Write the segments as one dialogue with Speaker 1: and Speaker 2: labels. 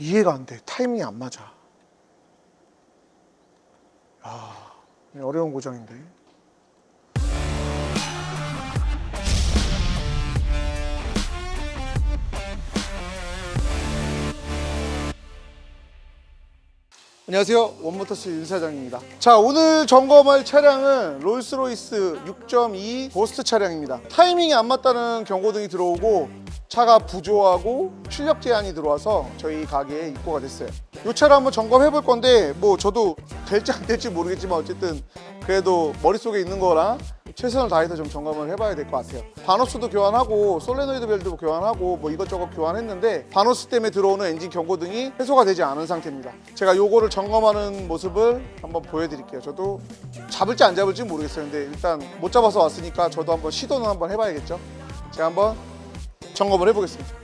Speaker 1: 이해가 안 돼. 타이밍이 안 맞아. 아, 어려운 고장인데. 안녕하세요. 원모터스 윤 사장입니다. 자, 오늘 점검할 차량은 롤스로이스 6.2 보스트 차량입니다. 타이밍이 안 맞다는 경고등이 들어오고 차가 부조하고 출력 제한이 들어와서 저희 가게에 입고가 됐어요. 이 차를 한번 점검해 볼 건데 뭐 저도 될지 안 될지 모르겠지만 어쨌든 그래도 머릿속에 있는 거랑 최선을 다해서 좀 점검을 해봐야 될 것 같아요. 바노스도 교환하고 솔레노이드 벨트도 교환하고 뭐 이것저것 교환했는데 바노스 때문에 들어오는 엔진 경고등이 해소가 되지 않은 상태입니다. 제가 요거를 점검하는 모습을 한번 보여드릴게요. 저도 잡을지 안 잡을지 모르겠어요. 근데 일단 못 잡아서 왔으니까 저도 한번 시도는 한번 해봐야겠죠. 제가 한번 점검을 해보겠습니다.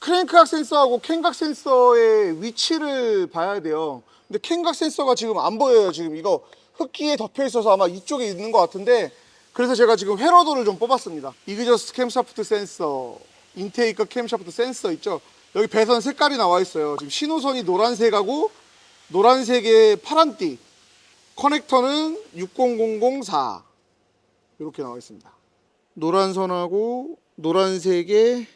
Speaker 1: 크랭크각 센서하고 캔각 센서의 위치를 봐야 돼요. 근데 캔각 센서가 지금 안 보여요. 지금 이거 흡기에 덮여 있어서 아마 이쪽에 있는 것 같은데 그래서 제가 지금 회로도를 좀 뽑았습니다. 이그저스트 캠샤프트 센서, 인테이크 캠샤프트 센서 있죠. 여기 배선 색깔이 나와 있어요. 지금 신호선이 노란색하고 노란색의 파란띠. 커넥터는 60004 이렇게 나와 있습니다. 노란 선하고 노란색의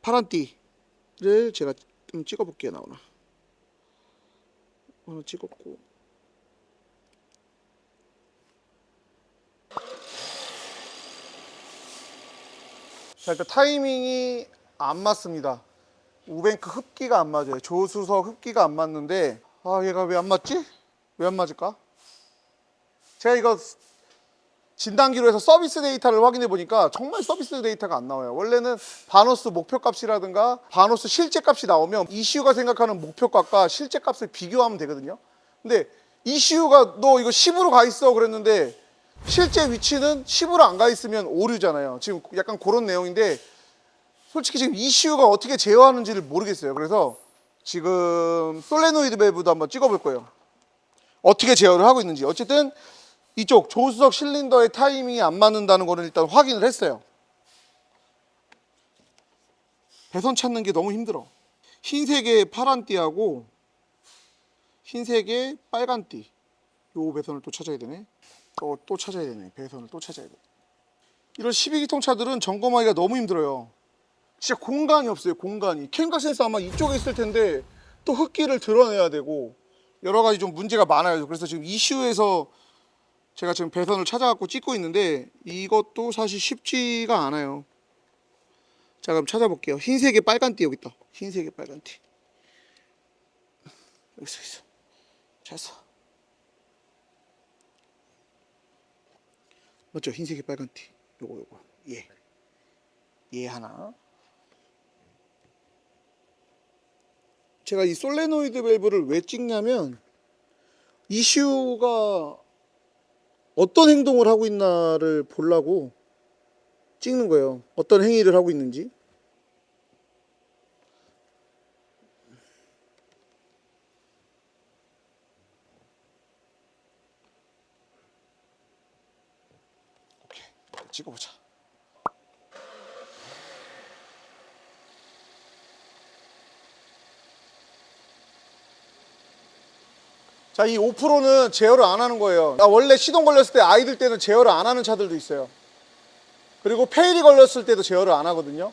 Speaker 1: 파란 띠를 제가 좀 찍어볼게요 나오나 하나 찍었고 자 일단 타이밍이 안 맞습니다 우뱅크 흡기가 안 맞아요 조수석 흡기가 안 맞는데 아 얘가 왜 안 맞지? 왜 안 맞을까? 제가 이거 진단 기로 해서 서비스 데이터를 확인해 보니까 정말 서비스 데이터가 안 나와요. 원래는 바노스 목표값이라든가 바노스 실제값이 나오면 이슈가 생각하는 목표값과 실제값을 비교하면 되거든요. 근데 이슈가 너 이거 10으로 가 있어 그랬는데 실제 위치는 10으로 안 가 있으면 오류잖아요. 지금 약간 그런 내용인데 솔직히 지금 이슈가 어떻게 제어하는지를 모르겠어요. 그래서 지금 솔레노이드 밸브도 한번 찍어볼 거예요. 어떻게 제어를 하고 있는지. 어쨌든 이쪽 조수석 실린더의 타이밍이 안 맞는다는 거는 일단 확인을 했어요. 배선 찾는 게 너무 힘들어. 흰색의 파란 띠하고 흰색의 빨간 띠. 요 배선을 또 찾아야 되네. 또, 또 찾아야 되네. 배선을 또 찾아야 돼. 이런 12기통 차들은 점검하기가 너무 힘들어요. 진짜 공간이 없어요. 공간이. 캠각 센서 아마 이쪽에 있을 텐데 또 흡기를 드러내야 되고 여러 가지 좀 문제가 많아요. 그래서 지금 이슈에서 제가 지금 배선을 찾아갖고 찍고 있는데 이것도 사실 쉽지가 않아요. 자 그럼 찾아볼게요. 흰색의 빨간 띠 여기 있다. 흰색의 빨간 띠. 여기 있어 있어. 찾았어. 맞죠? 흰색의 빨간 띠. 요거 요거. 예. 예 하나. 제가 이 솔레노이드 밸브를 왜 찍냐면 이슈가 어떤 행동을 하고 있나를 보려고 찍는 거예요. 어떤 행위를 하고 있는지. 찍어보자. 자, 이 5%는 제어를 안 하는 거예요. 아, 원래 시동 걸렸을 때 아이들 때는 제어를 안 하는 차들도 있어요. 그리고 페일이 걸렸을 때도 제어를 안 하거든요.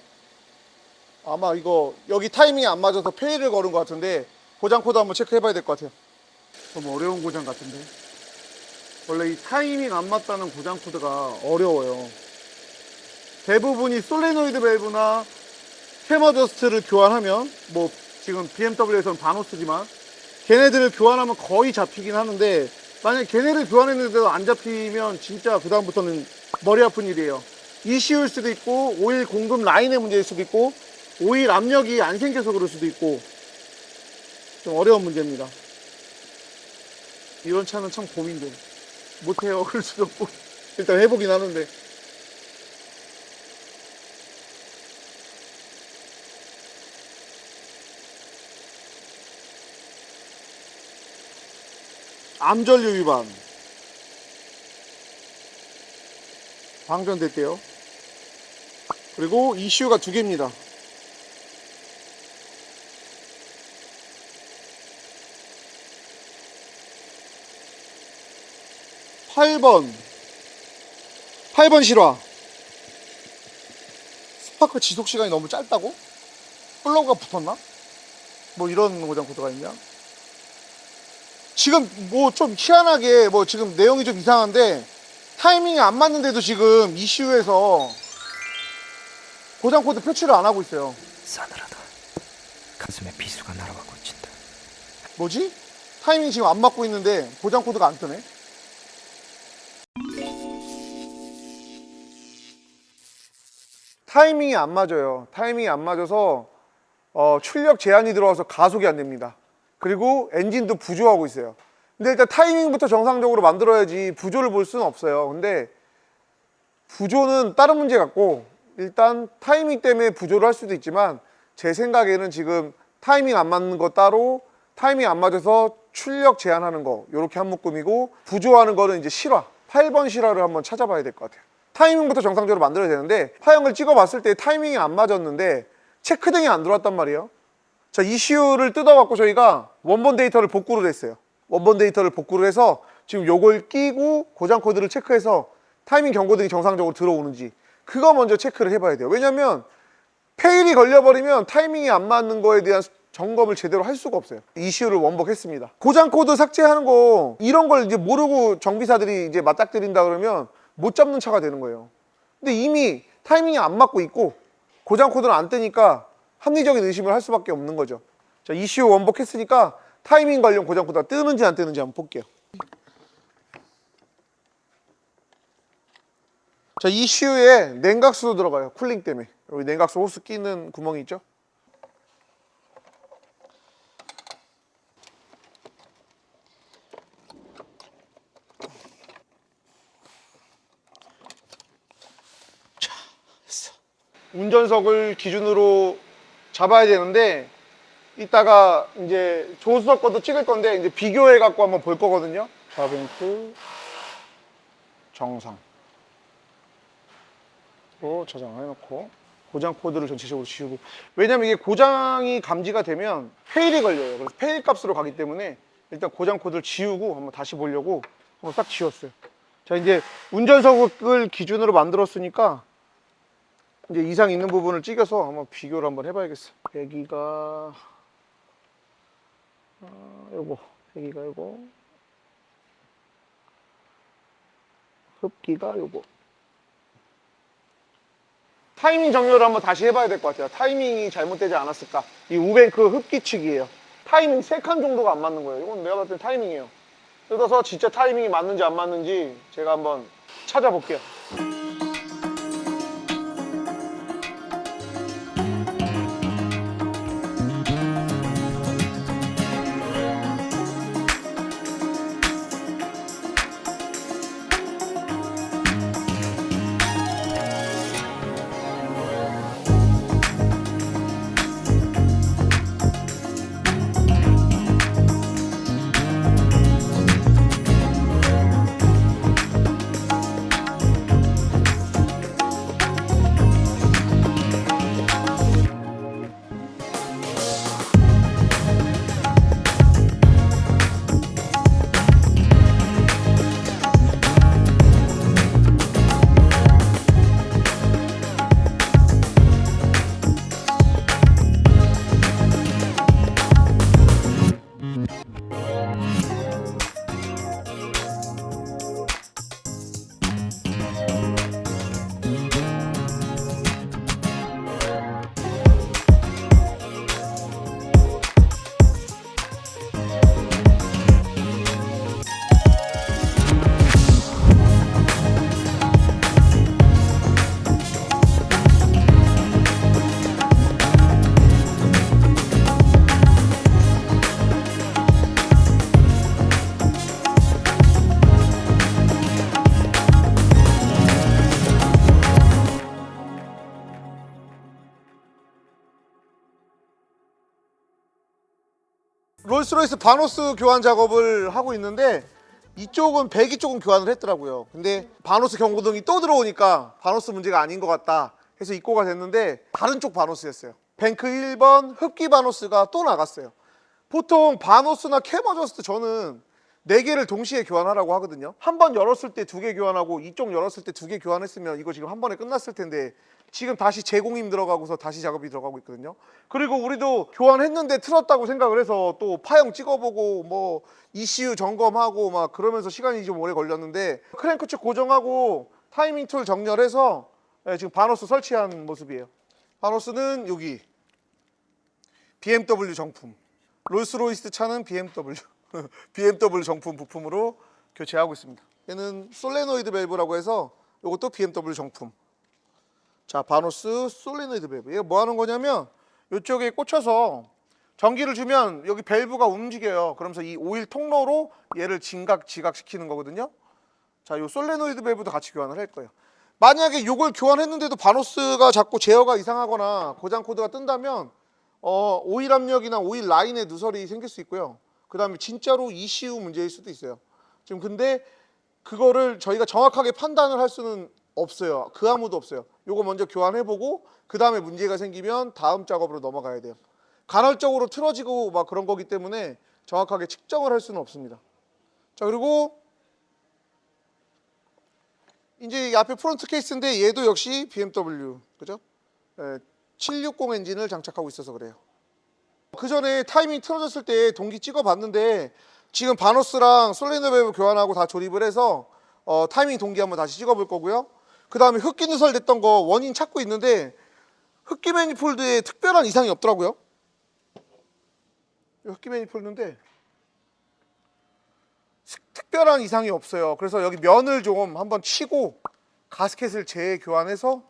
Speaker 1: 아마 이거 여기 타이밍이 안 맞아서 페일을 걸은 것 같은데 고장 코드 한번 체크해 봐야 될 것 같아요. 너무 어려운 고장 같은데. 원래 이 타이밍 안 맞다는 고장 코드가 어려워요. 대부분이 솔레노이드 밸브나 캐머 저스트를 교환하면 뭐 지금 BMW에서는 바노스지만 걔네들을 교환하면 거의 잡히긴 하는데 만약에 걔네를 교환했는데도 안 잡히면 진짜 그 다음부터는 머리 아픈 일이에요. 이슈일 수도 있고 오일 공급 라인의 문제일 수도 있고 오일 압력이 안 생겨서 그럴 수도 있고 좀 어려운 문제입니다. 이런 차는 참 고민돼. 못해요. 그럴 수도 없고. 일단 해보긴 하는데 암전류 위반 방전됐대요. 그리고 ECU가 두 개입니다. 8번 8번 실화 스파크 지속 시간이 너무 짧다고? 플러그가 붙었나? 뭐 이런 고장 코드가 있냐? 지금 뭐 좀 희한하게 뭐 지금 내용이 좀 이상한데 타이밍이 안 맞는데도 지금 이슈에서 고장 코드 표출을 안 하고 있어요.
Speaker 2: 싸늘하다. 가슴에 비수가 날아와 꽂힌다.
Speaker 1: 뭐지? 타이밍 지금 안 맞고 있는데 고장 코드가 안 뜨네. 타이밍이 안 맞아요. 타이밍이 안 맞아서 어, 출력 제한이 들어와서 가속이 안 됩니다. 그리고 엔진도 부조하고 있어요. 근데 일단 타이밍부터 정상적으로 만들어야지 부조를 볼 수는 없어요. 근데 부조는 다른 문제 같고 일단 타이밍 때문에 부조를 할 수도 있지만 제 생각에는 지금 타이밍 안 맞는 거 따로 타이밍 안 맞아서 출력 제한하는 거 이렇게 한 묶음이고 부조하는 거는 이제 실화 8번 실화를 한번 찾아봐야 될 것 같아요 타이밍부터 정상적으로 만들어야 되는데 파형을 찍어봤을 때 타이밍이 안 맞았는데 체크등이 안 들어왔단 말이에요 자 이슈를 뜯어갖고 저희가 원본 데이터를 복구를 했어요 원본 데이터를 복구를 해서 지금 요걸 끼고 고장 코드를 체크해서 타이밍 경고등이 정상적으로 들어오는지 그거 먼저 체크를 해봐야 돼요 왜냐면 페일이 걸려버리면 타이밍이 안 맞는 거에 대한 점검을 제대로 할 수가 없어요. 이슈를 원복했습니다. 고장 코드 삭제하는 거 이런 걸 이제 모르고 정비사들이 이제 맞닥뜨린다 그러면 못 잡는 차가 되는 거예요. 근데 이미 타이밍이 안 맞고 있고 고장 코드는 안 뜨니까 합리적인 의심을 할 수밖에 없는 거죠. 자, 이슈 원복했으니까 타이밍 관련 고장 코드가 뜨는지 안 뜨는지 한번 볼게요. 자, 이슈에 냉각수도 들어가요. 쿨링 때문에. 여기 냉각수 호스 끼는 구멍이 있죠? 운전석을 기준으로 잡아야 되는데 이따가 이제 조수석 것도 찍을 건데 이제 비교해 갖고 한번 볼 거거든요. 좌뱅크 정상. 로 저장을 해놓고 고장 코드를 전체적으로 지우고 왜냐면 이게 고장이 감지가 되면 페일이 걸려요 그래서 페일 값으로 가기 때문에 일단 고장 코드를 지우고 한번 다시 보려고 한번 딱 지웠어요 자 이제 운전석을 기준으로 만들었으니까 이제 이상 있는 부분을 찍어서 한번 비교를 한번 해봐야겠어 여기가 어, 요거 여기가 요거 흡기가 요거 타이밍 정렬을 한번 다시 해봐야 될 것 같아요. 타이밍이 잘못되지 않았을까? 이 우뱅크 흡기 측이에요. 타이밍 3칸 정도가 안 맞는 거예요. 이건 내가 봤을 때 타이밍이에요. 뜯어서 진짜 타이밍이 맞는지 안 맞는지 제가 한번 찾아볼게요. 롤스로이스 바노스 교환 작업을 하고 있는데 이쪽은 배기 쪽은 교환을 했더라고요. 근데 바노스 경고등이 또 들어오니까 바노스 문제가 아닌 것 같다 해서 입고가 됐는데 다른 쪽 바노스였어요. 뱅크 1번 흡기 바노스가 또 나갔어요. 보통 바노스나 캐머저스트 저는 네 개를 동시에 교환하라고 하거든요. 한 번 열었을 때 두 개 교환하고 이쪽 열었을 때 두 개 교환했으면 이거 지금 한 번에 끝났을 텐데 지금 다시 재공임 들어가고서 다시 작업이 들어가고 있거든요. 그리고 우리도 교환했는데 틀었다고 생각을 해서 또 파형 찍어보고 뭐 ECU 점검하고 막 그러면서 시간이 좀 오래 걸렸는데 크랭크 측 고정하고 타이밍 툴 정렬해서 예, 지금 바노스 설치한 모습이에요. 바노스는 여기 BMW 정품. 롤스로이스 차는 BMW. BMW 정품 부품으로 교체하고 있습니다. 얘는 솔레노이드 밸브라고 해서 이것도 BMW 정품. 자, 바노스 솔레노이드 밸브. 얘가 뭐 하는 거냐면 이쪽에 꽂혀서 전기를 주면 여기 밸브가 움직여요. 그러면서 이 오일 통로로 얘를 진각 지각시키는 거거든요. 자, 요 솔레노이드 밸브도 같이 교환을 할 거예요. 만약에 이걸 교환했는데도 바노스가 자꾸 제어가 이상하거나 고장 코드가 뜬다면 어, 오일 압력이나 오일 라인에 누설이 생길 수 있고요. 그다음에 진짜로 ECU 문제일 수도 있어요. 지금 근데 그거를 저희가 정확하게 판단을 할 수는 없어요. 그 아무도 없어요. 요거 먼저 교환해보고 그 다음에 문제가 생기면 다음 작업으로 넘어가야 돼요. 간헐적으로 틀어지고 막 그런 거기 때문에 정확하게 측정을 할 수는 없습니다. 자 그리고 이제 이 앞에 프론트 케이스인데 얘도 역시 BMW 그죠? 예, 760 엔진을 장착하고 있어서 그래요. 그 전에 타이밍 틀어졌을 때 동기 찍어봤는데 지금 바노스랑 솔레노 밸브 교환하고 다 조립을 해서 어, 타이밍 동기 한번 다시 찍어볼 거고요. 그 다음에 흡기 누설 됐던 거 원인 찾고 있는데 흡기 매니폴드에 특별한 이상이 없더라고요. 이 흡기 매니폴드인데 스- 특별한 이상이 없어요. 그래서 여기 면을 좀 한번 치고 가스켓을 재교환해서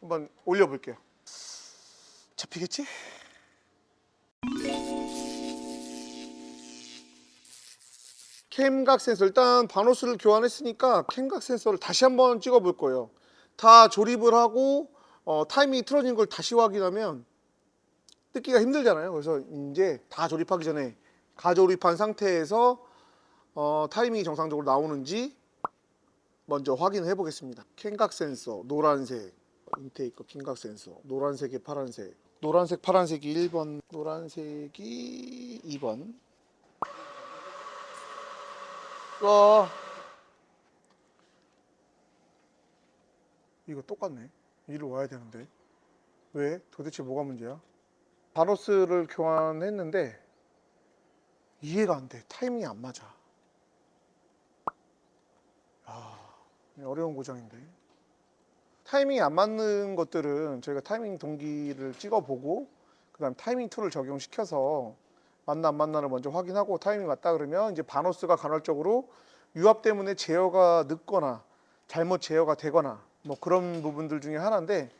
Speaker 1: 한번 올려볼게요. 잡히겠지? 캠각 센서 일단 바노스를 교환했으니까 캠각 센서를 다시 한번 찍어 볼 거예요. 다 조립을 하고 어, 타이밍이 틀어진 걸 다시 확인하면 뜯기가 힘들잖아요. 그래서 이제 다 조립하기 전에 가조립한 상태에서 어, 타이밍이 정상적으로 나오는지 먼저 확인해 보겠습니다. 캠각 센서 노란색 인테이크 킹각 센서 노란색에 파란색 노란색 파란색이 1번 노란색이 2번 와 이거 똑같네. 이리로 와야 되는데. 왜? 도대체 뭐가 문제야? 바로스를 교환했는데 이해가 안 돼. 타이밍이 안 맞아. 아 어려운 고장인데. 타이밍이 안 맞는 것들은 저희가 타이밍 동기를 찍어보고 그 다음 타이밍 툴을 적용시켜서 맞나 안 맞나를 먼저 확인하고 타이밍이 맞다 그러면 이제 바노스가 간헐적으로 유압 때문에 제어가 늦거나 잘못 제어가 되거나 뭐 그런 부분들 중에 하나인데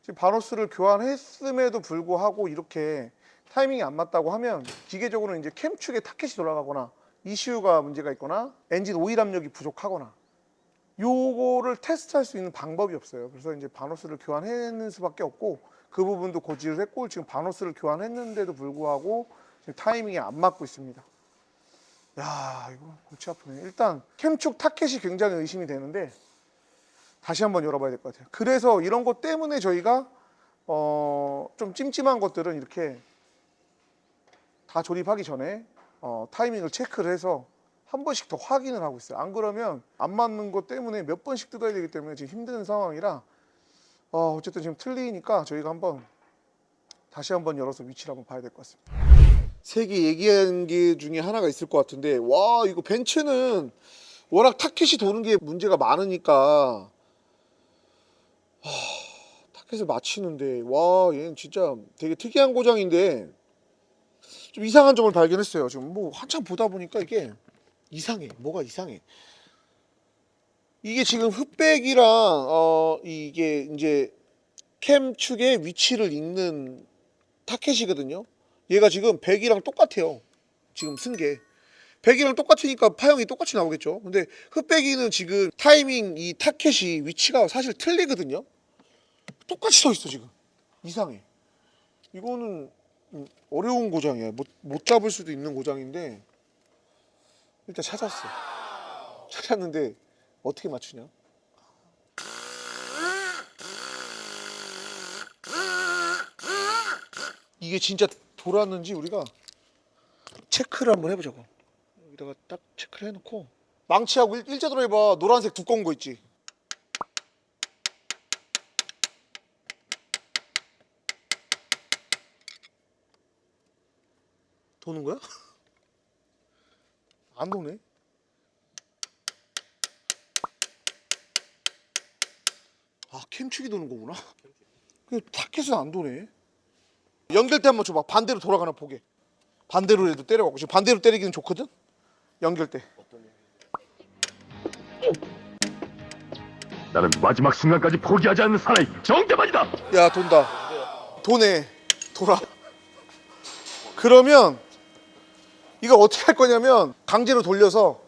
Speaker 1: 지금 바노스를 교환했음에도 불구하고 이렇게 타이밍이 안 맞다고 하면 기계적으로 이제 캠 축에 타켓이 돌아가거나 ECU가 문제가 있거나 엔진 오일 압력이 부족하거나 요거를 테스트할 수 있는 방법이 없어요. 그래서 이제 바노스를 교환했는 수밖에 없고 그 부분도 고지를 했고 지금 바노스를 교환했는데도 불구하고 타이밍이 안 맞고 있습니다. 야 이거 골치 아프네. 일단 캠축 타켓이 굉장히 의심이 되는데 다시 한번 열어봐야 될 것 같아요. 그래서 이런 것 때문에 저희가 어, 좀 찜찜한 것들은 이렇게 다 조립하기 전에 어, 타이밍을 체크를 해서 한 번씩 더 확인을 하고 있어요. 안 그러면 안 맞는 것 때문에 몇 번씩 뜯어야 되기 때문에 지금 힘든 상황이라 어, 어쨌든 지금 틀리니까 저희가 한번 다시 한번 열어서 위치를 한번 봐야 될 것 같습니다. 세개 얘기한 게 중에 하나가 있을 것 같은데 와 이거 벤츠는 워낙 타켓이 도는 게 문제가 많으니까 하, 타켓을 맞히는데 와 얘는 진짜 되게 특이한 고장인데 좀 이상한 점을 발견했어요. 지금 뭐 한참 보다 보니까 이게 이상해. 뭐가 이상해. 이게 지금 흑백이랑 어 이게 이제 캠 축의 위치를 읽는 타켓이거든요. 얘가 지금 100이랑 똑같아요. 지금 쓴 게. 100이랑 똑같으니까 파형이 똑같이 나오겠죠. 근데 흑백이는 지금 타이밍 이 타켓이 위치가 사실 틀리거든요. 똑같이 서 있어 지금. 이상해. 이거는 음, 어려운 고장이야. 못, 못 잡을 수도 있는 고장인데 일단 찾았어. 찾았는데 어떻게 맞추냐? 이게 진짜 돌았는지 우리가 체크를 한번 해보자고. 여기다가 딱 체크를 해놓고 망치하고 일, 일자로 해봐. 노란색 두꺼운 거 있지. 도는 거야? 안 도네. 아 캠축이 도는 거구나. 그 타켓은 안 도네. 연결 때 한번 줘봐. 반대로 돌아가나 보게. 반대로 해도 때려갖고 지금 반대로 때리기는 좋거든. 연결 때.
Speaker 3: 나는 마지막 순간까지 포기하지 않는 사나이 정대만이다.
Speaker 1: 야 돈다. 도네. 돌아. 그러면 이거 어떻게 할 거냐면 강제로 돌려서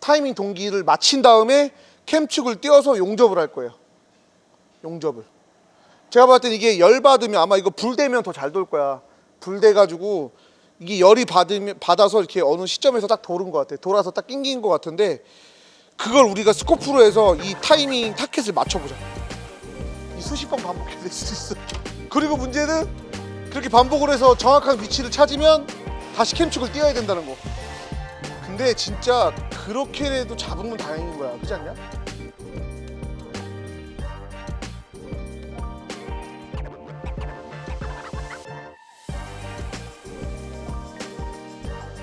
Speaker 1: 타이밍 동기를 맞힌 다음에 캠축을 띄워서 용접을 할 거예요. 용접을. 제가 봤을 땐 이게 열 받으면 아마 이거 불 되면 더 잘 돌 거야. 불 돼가지고 이게 열이 받으면 받아서 이렇게 어느 시점에서 딱 도는 것 같아. 돌아서 딱 낑긴 것 같은데 그걸 우리가 스코프로 해서 이 타이밍 타켓을 맞춰보자. 이 수십 번 반복해야 될 수도 있어. 그리고 문제는 그렇게 반복을 해서 정확한 위치를 찾으면 다시 캠축을 띄워야 된다는 거. 근데 진짜 그렇게라도 잡으면 다행인 거야. 그렇지 않냐?